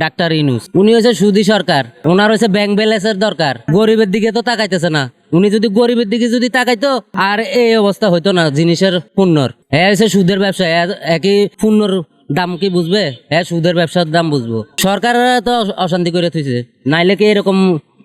Doctor Yunus. উনি হচ্ছে সুদি সরকার। ওনার হচ্ছে ব্যাংক ব্যালেন্সের দরকার। গরিবের দিকে তো তাকাইতেছে না। উনি যদি গরিবের দিকে যদি তাকাইতো, আর এই অবস্থা হইতো না জিনিসের পণ্যর। এ হচ্ছে সুদের ব্যবসা। একই পণ্যর দাম কি বুঝবে? হ্যাঁ সুদের ব্যবসার দাম বুঝব। সরকার তো অশান্তি করে থুইছে। নাইলে কি এরকম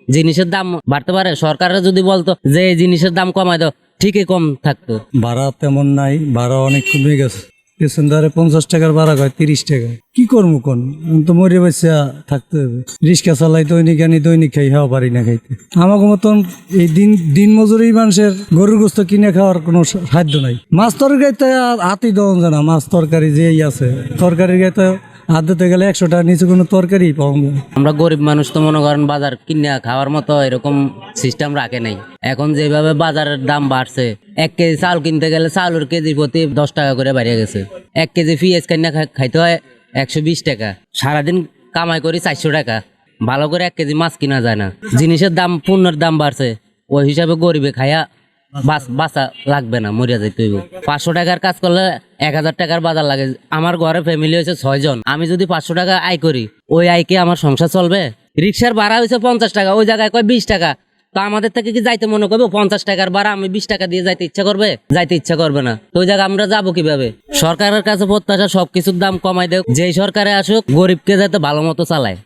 জিনিসের দাম বাড়তে পারে? সরকাররা যদি বলতো যে জিনিসের দাম কমাই দাও, ঠিকই কম থাকতো। ভাড়া তেমন নাই, ভাড়া অনেক কমে গেছে। পেছন ধারে পঞ্চাশ টাকার ভাড়া হয় তিরিশ টাকা। কি করব কোন? তো মরে বাচ্চা থাকতে হবে। রিক্সা চালাই দৈনিক আনি, দৈনিক খাই খাওয়া পারি না খাইতে। আমাকে মতন এই দিন দিন মজুরি মানুষের গরুর গোস্ত কিনে খাওয়ার কোনো সাধ্য নাই। মাছ তরকারিতে হাতি দেওয়া জানা, মাছ তরকারি যেই আছে, তরকারির গাইতে হাত দিতে গেলে একশো নিচে কোনো তরকারি পাওয়া। আমরা গরিব মানুষ তো মনে করেন বাজার কিনে খাওয়ার মতো এরকম সিস্টেম রাখে নাই। এখন যেভাবে বাজারের দাম বাড়ছে, এক কেজি চাল কিনতে গেলে চাউলের কেজি প্রতি দশ টাকা করে বাড়িয়ে গেছে। এক কেজি পেঁয়াজ কিনে খাইতে হয় একশো বিশ টাকা। সারাদিন কামাই করি চারশো টাকা। ভালো করে এক কেজি মাছ কিনা যায় না। জিনিসের দাম, পণ্যের দাম বাড়ছে। ওই হিসাবে গরিবে বাস বাঁচা লাগবে না, মরিয়া যাইতে হইব। পাঁচশো টাকার কাজ করলে এক হাজার টাকার বাজার লাগে। আমার ঘরে ফ্যামিলি হয়েছে ছয়জন। আমি যদি পাঁচশো টাকা আয় করি, ওই আয়কে আমার সংসার চলবে? রিক্সার ভাড়া হয়েছে পঞ্চাশ টাকা, ওই জায়গায় কয় বিশ টাকা। তো আমাদের থেকে কি যাইতে মনে করবে? পঞ্চাশ টাকার ভাড়া আমি বিশ টাকা দিয়ে যাইতে ইচ্ছা করবে? যাইতে ইচ্ছা করবে না। তো ওই জায়গায় আমরা যাব কীভাবে? সরকারের কাছে প্রত্যাশা, সবকিছুর দাম কমাই দেয় যেই সরকারে আসুক, গরিবকে যাতে ভালো মতো চালায়।